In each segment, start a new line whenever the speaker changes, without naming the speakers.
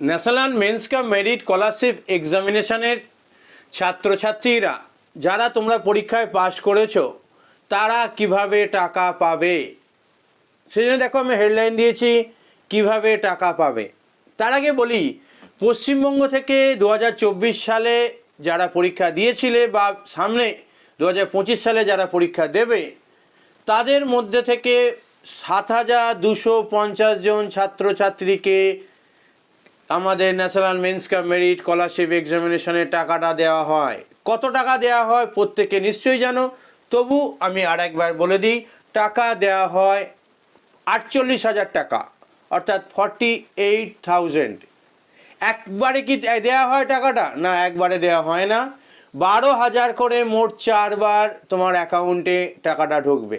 National means cum merit scholarship এক্সামিনেশনের ছাত্রছাত্রীরা, যারা তোমরা পরীক্ষায় পাশ করেছ, তারা কীভাবে টাকা পাবে? সেই জন্য দেখো আমি হেডলাইন দিয়েছি, কীভাবে টাকা পাবে? তার আগে বলি, পশ্চিমবঙ্গ থেকে দু হাজার চব্বিশ সালে যারা পরীক্ষা দিয়েছিলে বা সামনে দু হাজার পঁচিশ সালে যারা পরীক্ষা দেবে, তাদের মধ্যে থেকে সাত হাজার দুশো পঞ্চাশ জন ছাত্রছাত্রীকে আমাদের national means cum merit scholarship এক্সামিনেশনে টাকাটা দেওয়া হয়। কত টাকা দেওয়া হয় প্রত্যেকে নিশ্চয়ই জানো। তবু আমি আর একবার বলে দিই, টাকা দেওয়া হয় আটচল্লিশ হাজার টাকা, অর্থাৎ ফর্টি এইট থাউজেন্ড একবারে কি দেওয়া হয় টাকাটা? না, একবারে দেওয়া হয় না। বারো হাজার করে মোট চারবার তোমার অ্যাকাউন্টে টাকাটা ঢুকবে।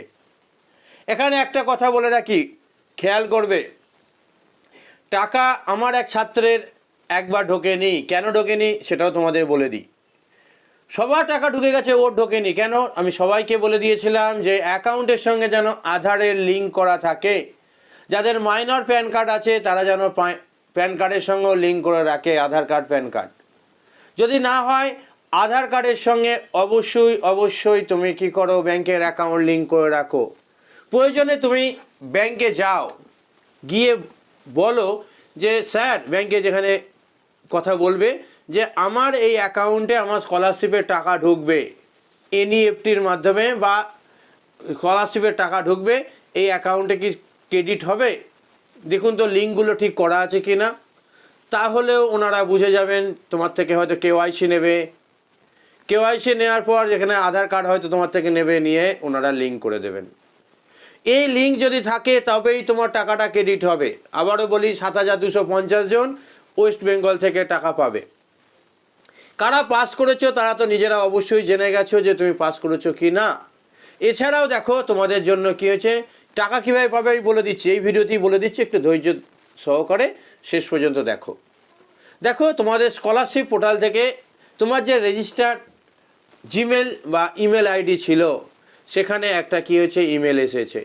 এখানে একটা কথা বলে রাখি, খেয়াল করবে টাকা আমার এক ছাত্রের একবার ঢোকেনি। কেন ঢোকেনি? সেটাও তোমাদের বলে দিই। সবার টাকা ঢুকে গেছে ওর ঢোকেনি। কেন? আমি সবাইকে বলে দিয়েছিলাম যে অ্যাকাউন্টের সঙ্গে যেন আধারের লিঙ্ক করা থাকে। যাদের মাইনর প্যান কার্ড আছে, তারা যেন প্যান কার্ডের সঙ্গেও লিঙ্ক করে রাখে, আধার কার্ড, প্যান কার্ড। যদি না হয়, আধার কার্ডের সঙ্গে অবশ্যই অবশ্যই তুমি কি করো? ব্যাংকের অ্যাকাউন্ট লিঙ্ক করে রাখো। প্রয়োজনে তুমি ব্যাংকে যাও। গিয়ে বলো যে, স্যার, ব্যাংকে যেখানে কথা বলবে যে, আমার এই অ্যাকাউন্টে আমার স্কলারশিপের টাকা ঢুকবে এনইএফটির মাধ্যমে বা স্কলারশিপের টাকা ঢুকবে, এই অ্যাকাউন্টে কি ক্রেডিট হবে? দেখুন তো, লিঙ্কগুলো ঠিক করা আছে কি না? তাহলেও ওনারা বুঝে যাবেন, তোমার থেকে হয়তো কেওয়াইসি নেবে। কেওয়াইসি নেওয়ার পর যেখানে আধার কার্ড হয়তো তোমার থেকে নেবে, নিয়ে ওনারা লিঙ্ক করে দেবেন। এই লিঙ্ক যদি থাকে, তবেই তোমার টাকাটা ক্রেডিট হবে। আবারও বলি, সাত হাজার দুশো পঞ্চাশ জন ওয়েস্ট বেঙ্গল থেকে টাকা পাবে। কারা পাস করেছ, তারা তো নিজেরা অবশ্যই জেনে গেছো যে তুমি পাস করেছ কি না। এছাড়াও দেখো, তোমাদের জন্য কি হয়েছে, টাকা কীভাবে পাবে আমি বলে দিচ্ছি। এই ভিডিওতেই বলে দিচ্ছি, একটু ধৈর্য সহকারে শেষ পর্যন্ত দেখো। দেখো, তোমাদের স্কলারশিপ পোর্টাল থেকে তোমার যে রেজিস্টার জিমেল বা ইমেল আইডি ছিল, সেখানে একটা কি হয়েছে ইমেল এসেছে।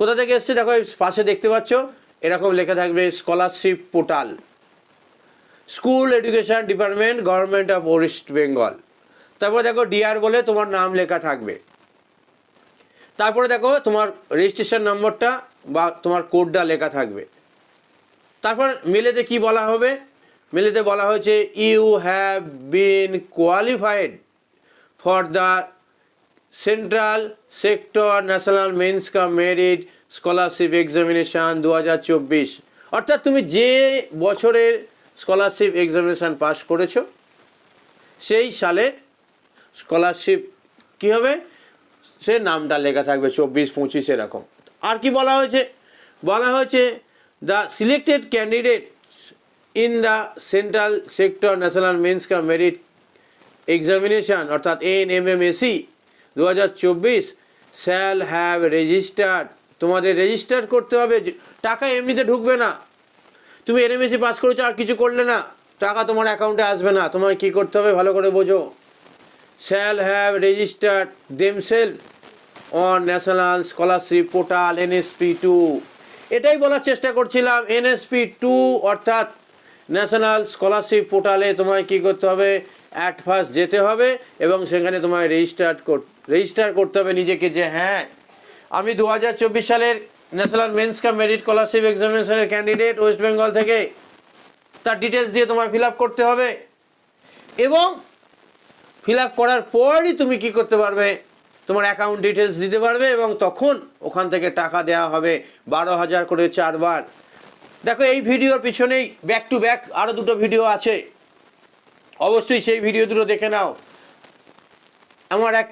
কোথা থেকে এসছে? দেখো পাশে দেখতে পাচ্ছ, এরকম লেখা থাকবে scholarship portal school education department government of West Bengal তারপরে দেখো ডিআর বলে তোমার নাম লেখা থাকবে। তারপরে দেখো, তোমার রেজিস্ট্রেশন নম্বরটা বা তোমার কোডটা লেখা থাকবে। তারপর মেলেতে কি বলা হবে? মেলেতে বলা হয়েছে you have been qualified for the central sector national means cum merit scholarship examination দু হাজার চব্বিশ। অর্থাৎ তুমি যে বছরের স্কলারশিপ এক্সামিনেশান পাস করেছ, সেই সালের স্কলারশিপ কী হবে? সে নামটা লেখা থাকবে চব্বিশ, পঁচিশ এরকম। আর কি বলা হয়েছে? বলা হয়েছে the selected candidate in the central sector national means cum merit examination অর্থাৎ N M M S E দু শ্যাল হ্যাভ রেজিস্টার্ড। তোমাদের রেজিস্টার করতে হবে টাকা এমনিতে ঢুকবে না। তুমি এনএমএসি পাস করেছ, আর কিছু করলে না। টাকা তোমার অ্যাকাউন্টে আসবে না। তোমায় কী করতে হবে ভালো করে বোঝো। Shall have registered themselves on national scholarship portal, NSP two. এটাই বলার চেষ্টা করছিলাম। এনএসপি টু, অর্থাৎ ন্যাশনাল স্কলারশিপ পোর্টালে তোমায় কী করতে হবে? অ্যাট ফার্স্ট যেতে হবে এবং সেখানে তোমায় রেজিস্টার রেজিস্টার করতে হবে নিজেকে যে হ্যাঁ আমি দু হাজার চব্বিশ সালের national means cum merit scholarship এক্সামিনেশনের candidate West Bengal থেকে। তার ডিটেলস দিয়ে তোমায় ফিল করতে হবে এবং ফিল করার পরই তুমি কি করতে পারবে? তোমার অ্যাকাউন্ট ডিটেলস দিতে পারবে এবং তখন ওখান থেকে টাকা দেওয়া হবে বারো হাজার করে চারবার। দেখো এই ভিডিওর পিছনেই ব্যাক টু ব্যাক আরও দুটো ভিডিও আছে। অবশ্যই সেই ভিডিও দুটো দেখে নাও। আমার এক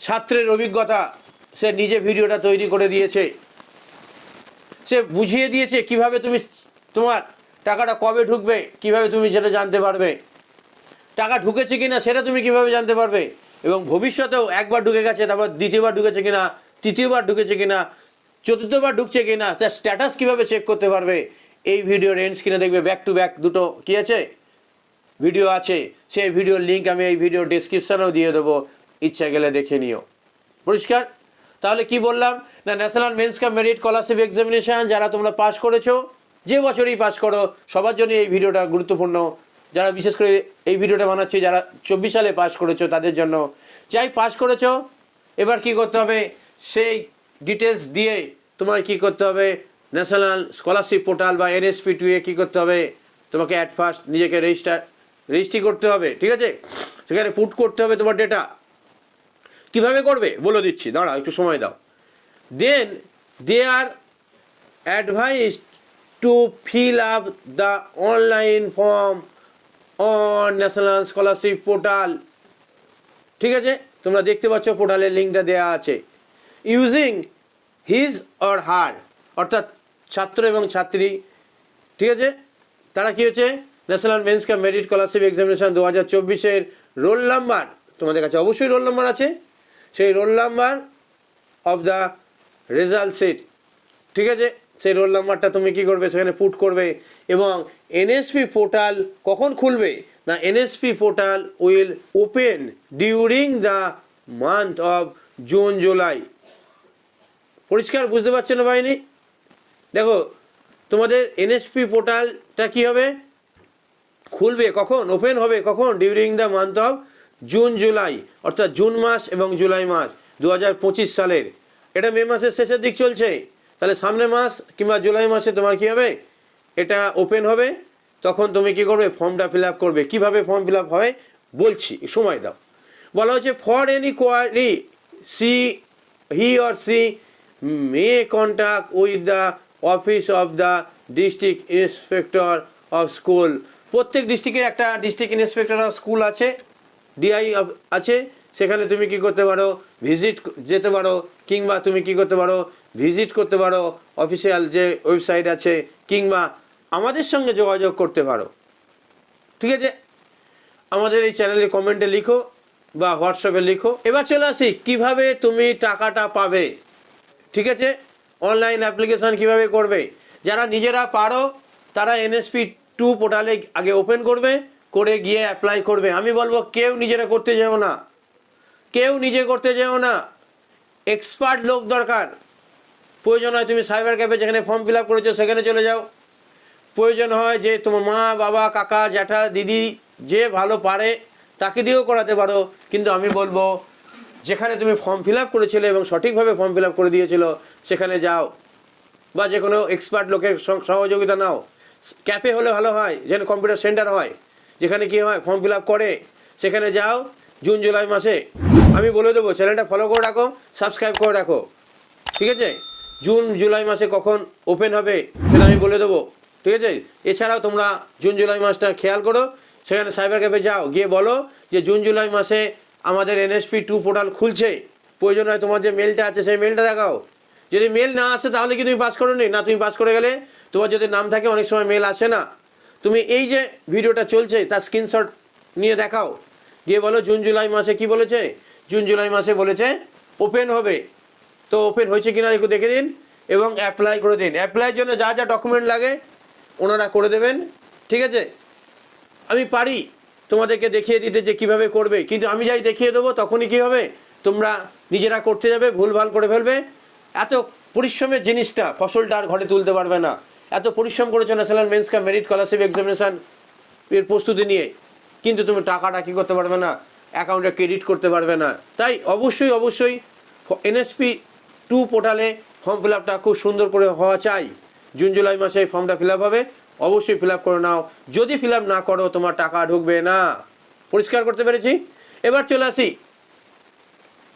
ছাত্রের অভিজ্ঞতা, সে নিজে ভিডিওটা তৈরি করে দিয়েছে। সে বুঝিয়ে দিয়েছে কীভাবে তুমি তোমার টাকাটা কবে ঢুকবে, কীভাবে তুমি সেটা জানতে পারবে। টাকা ঢুকেছে কিনা সেটা তুমি কীভাবে জানতে পারবে? এবং ভবিষ্যতেও একবার ঢুকে গেছে, তারপর দ্বিতীয়বার ঢুকেছে কিনা, তৃতীয়বার ঢুকেছে কিনা, চতুর্থবার ঢুকছে কিনা, তার স্ট্যাটাস কীভাবে চেক করতে পারবে, এই ভিডিওর এন্ড স্ক্রিনে দেখবে ব্যাক টু ব্যাক দুটো কী আছে? ভিডিও আছে, সেই ভিডিওর লিঙ্ক আমি এই ভিডিও ডিসক্রিপশানেও দিয়ে দেবো। ইচ্ছা গেলে দেখে নিও। পরিষ্কার? তাহলে কি বললাম? না national means cum merit scholarship examination যারা তোমরা পাস করেছ, যে বছরই পাস করো, সবার জন্য এই ভিডিওটা গুরুত্বপূর্ণ। যারা বিশেষ করে এই ভিডিওটা বানাচ্ছে, যারা চব্বিশ সালে পাস করেছ, তাদের জন্য। যাই পাস করেছ, এবার কি করতে হবে? সেই ডিটেলস দিয়ে তোমার কি করতে হবে? ন্যাশনাল স্কলারশিপ পোর্টাল বা এনএসপি টুয়ে কী করতে হবে? তোমাকে অ্যাট ফার্স্ট নিজেকে রেজিস্টার রেজিস্ট্রি করতে হবে, ঠিক আছে? সেখানে পুট করতে হবে তোমার ডেটা কীভাবে করবে? বলে দিচ্ছি দাঁড়াও একটু সময় দাও। Then they are advised to fill up the online form on national scholarship portal ঠিক আছে? তোমরা দেখতে পাচ্ছ পোর্টালের লিঙ্কটা দেওয়া আছে। ইউজিং হিজ অর হার অর্থাৎ ছাত্র এবং ছাত্রী। ঠিক আছে? তারা কি হচ্ছে national means cum merit scholarship examination দু হাজার চব্বিশের রোল নাম্বার তোমাদের কাছে অবশ্যই রোল নাম্বার আছে। সেই roll number of the result sheet ঠিক আছে? সেই রোল নাম্বারটা তুমি কি করবে? সেখানে পুট করবে এবং এনএসপি পোর্টাল কখন খুলবে? না NSP portal will open during the month of June July পরিষ্কার, বুঝতে পারছ না বাহিনী? দেখো, তোমাদের এনএসপি পোর্টালটা কি হবে? খুলবে কখন? ওপেন হবে কখন? During the month of June July অর্থাৎ জুন মাস এবং জুলাই মাস দু হাজার পঁচিশ সালের। এটা মে মাসের শেষের দিক চলছে। তাহলে সামনে মাস কিংবা জুলাই মাসে তোমার কি হবে? এটা ওপেন হবে। তখন তুমি কি করবে? ফর্মটা ফিল আপ করবে। কীভাবে ফর্ম ফিল আপ হয়? বলছি। সময় দাও। বলা হচ্ছে for any query she he or she may contact with the office of the district inspector of school প্রত্যেক ডিস্ট্রিক্টে একটা ডিস্ট্রিক্ট ইন্সপেক্টর অফ স্কুল আছে ডিআই আছে। সেখানে তুমি কি করতে পারো? ভিজিট যেতে পারো, কিংবা তুমি কি করতে পারো? ভিজিট করতে পারো অফিসিয়াল যে ওয়েবসাইট আছে, কিংবা আমাদের সঙ্গে যোগাযোগ করতে পারো। ঠিক আছে? আমাদের এই চ্যানেলে কমেন্টে লিখো, বা হোয়াটসঅ্যাপে লিখো। এবার চলে আসি, কীভাবে তুমি টাকাটা পাবে? ঠিক আছে? অনলাইন অ্যাপ্লিকেশান কীভাবে করবে? যারা নিজেরা পারো, তারা এনএসপি টু পোর্টালে আগে ওপেন করবে, করে গিয়ে অ্যাপ্লাই করবে। আমি বলব, কেউ নিজেরা করতে যেও না। কেউ নিজে করতে যেও না। এক্সপার্ট লোক দরকার। প্রয়োজন হয় তুমি সাইবার ক্যাফে যেখানে ফর্ম ফিল আপ করেছ, সেখানে চলে যাও। প্রয়োজন হয় যে তোমার মা, বাবা, কাকা, জ্যাঠা, দিদি যে ভালো পারে, তাকে দিয়েও করাতে পারো। কিন্তু আমি বলব, যেখানে তুমি ফর্ম ফিল আপ করেছিলে এবং সঠিকভাবে ফর্ম ফিল আপ করে দিয়েছিল, সেখানে যাও। বা যে কোনো এক্সপার্ট লোকের সহযোগিতা নাও। ক্যাফে হলে ভালো হয়, যেন কম্পিউটার সেন্টার হয়। যেখানে কি হয় ফর্ম ফিল করে, সেখানে যাও জুন জুলাই মাসে। আমি বলে দেবো চ্যানেলটা ফলো করে রাখো সাবস্ক্রাইব করে রাখো। ঠিক আছে? জুন জুলাই মাসে কখন ওপেন হবে, সেটা আমি বলে দেবো। ঠিক আছে? এছাড়াও তোমরা জুন জুলাই মাসটা খেয়াল করো। সেখানে সাইবার ক্যাফে যাও, গিয়ে বলো যে জুন জুলাই মাসে আমাদের এনএসপি টু পোর্টাল খুলছে। প্রয়োজন হয় তোমার যে মেলটা আছে, সেই মেলটা দেখাও। যদি মেল না আসে, তাহলে কি তুমি পাস করো না, তুমি পাস করে গেলে তোমার যদি নাম থাকে, অনেক সময় মেল আসে না। তুমি এই যে ভিডিওটা চলছে, তার স্ক্রিনশট নিয়ে দেখাও। গিয়ে বলো, জুন, জুলাই মাসে কি বলেছে? জুন, জুলাই মাসে বলেছে ওপেন হবে। তো ওপেন হয়েছে কিনা একটু দেখে দিন এবং অ্যাপ্লাই করে দিন। অ্যাপ্লাইয়ের জন্য যা যা ডকুমেন্ট লাগে, ওনারা করে দেবেন। ঠিক আছে? আমি পারি তোমাদেরকে দেখিয়ে দিতে যে কীভাবে করবে, কিন্তু আমি যাই দেখিয়ে দেবো, তখনই কি হবে? তোমরা নিজেরা করতে যাবে, ভুলভাল করে ফেলবে। এত পরিশ্রমের জিনিসটা ফসলটা আর ঘরে তুলতে পারবে না। এত পরিশ্রম করেছ national means cum merit, scholarship, examination, এর প্রস্তুতি নিয়ে। কিন্তু তুমি টাকাটা কী করতে পারবে না? অ্যাকাউন্টে ক্রেডিট করতে পারবে না। তাই অবশ্যই অবশ্যই এনএসপি টু পোর্টালে ফর্ম ফিল আপটা খুব সুন্দর করে হওয়া চাই। জুন, জুলাই মাসে এই ফর্মটা ফিল আপ হবে। অবশ্যই ফিল আপ করে নাও। যদি ফিল আপ না করো, তোমার টাকা ঢুকবে না। পরিষ্কার করতে পেরেছি? এবার চলে আসি।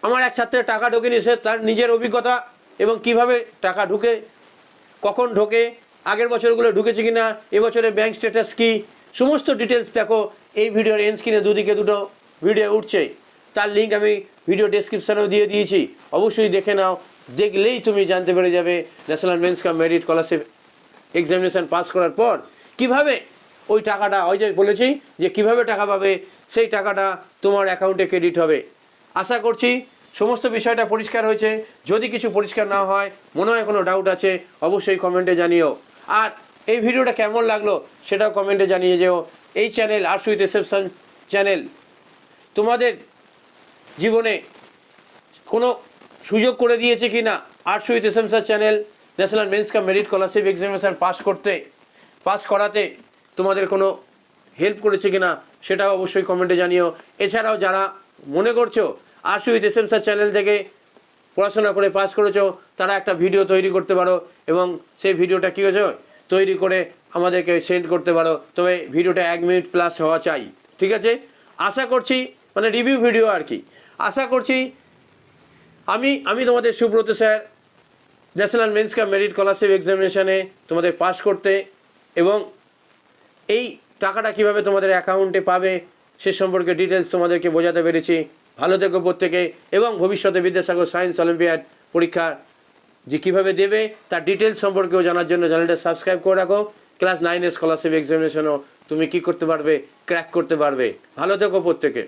আমার এক ছাত্রের টাকা ঢোকেনি সে, তার নিজের অভিজ্ঞতা এবং কীভাবে টাকা ঢুকে, কখন ঢোকে আগের বছরগুলো ঢুকেছে কি কিনা এবছরে ব্যাংক স্ট্যাটাস কি, সমস্ত ডিটেলস দেখো। এই ভিডিওর এন স্ক্রিনে দুদিকে দুটো ভিডিও উঠছে। তার লিঙ্ক আমি ভিডিও ডেসক্রিপশানেও দিয়ে দিয়েছি। অবশ্যই দেখে নাও। দেখলেই তুমি জানতে পেরে যাবে national means cum merit scholarship examination pass করার পর কীভাবে ওই টাকাটা, ওই যে বলেছি যে কীভাবে টাকা পাবে, সেই টাকাটা তোমার অ্যাকাউন্টে ক্রেডিট হবে। আশা করছি সমস্ত বিষয়টা পরিষ্কার হয়েছে। যদি কিছু পরিষ্কার না হয়, মনে হয় কোনো ডাউট আছে, অবশ্যই কমেন্টে জানিও। আর এই ভিডিওটা কেমন লাগল সেটাও কমেন্টে জানিয়ে যেও। এই চ্যানেল আর সুইথ রিসেপশন চ্যানেল। তোমাদের জীবনে কোনো সুযোগ করে দিয়েছে কি না arts with reception channel? National means cum merit scholarship examination pass করতে, পাস করাতে তোমাদের কোনো হেল্প করেছে কি না সেটাও অবশ্যই কমেন্টে জানিও। এছাড়াও যারা মনে করছ এস এম স্যার চ্যানেল থেকে পড়াশোনা করে পাস করেছ, তারা একটা ভিডিও তৈরি করতে পারো এবং সেই ভিডিওটা কী হয়েছে? তৈরি করে আমাদেরকে সেন্ড করতে পারো। তবে ভিডিওটা এক মিনিট প্লাস হওয়া চাই, ঠিক আছে? আশা করছি মানে রিভিউ ভিডিও আর কি। আশা করছি, আমি আমি তোমাদের Subrata sir, national means cum merit scholarship এক্সামিনেশানে তোমাদের পাস করতে এবং এই টাকাটা কীভাবে তোমাদের অ্যাকাউন্টে পাবে, সে সম্পর্কে ডিটেলস তোমাদেরকে বোঝাতে পেরেছি। ভালো থেকো প্রত্যেকে, এবং ভবিষ্যতে বিদ্যাসাগর সায়েন্স অলিম্পিয়াড পরীক্ষা যে কীভাবে দেবে, তার ডিটেলস সম্পর্কেও জানার জন্য চ্যানেলটা সাবস্ক্রাইব করে রাখো। ক্লাস নাইনের স্কলারশিপ এক্সামিনেশনও তুমি কি করতে পারবে ক্র্যাক করতে পারবে। ভালো থেকো প্রত্যেকে।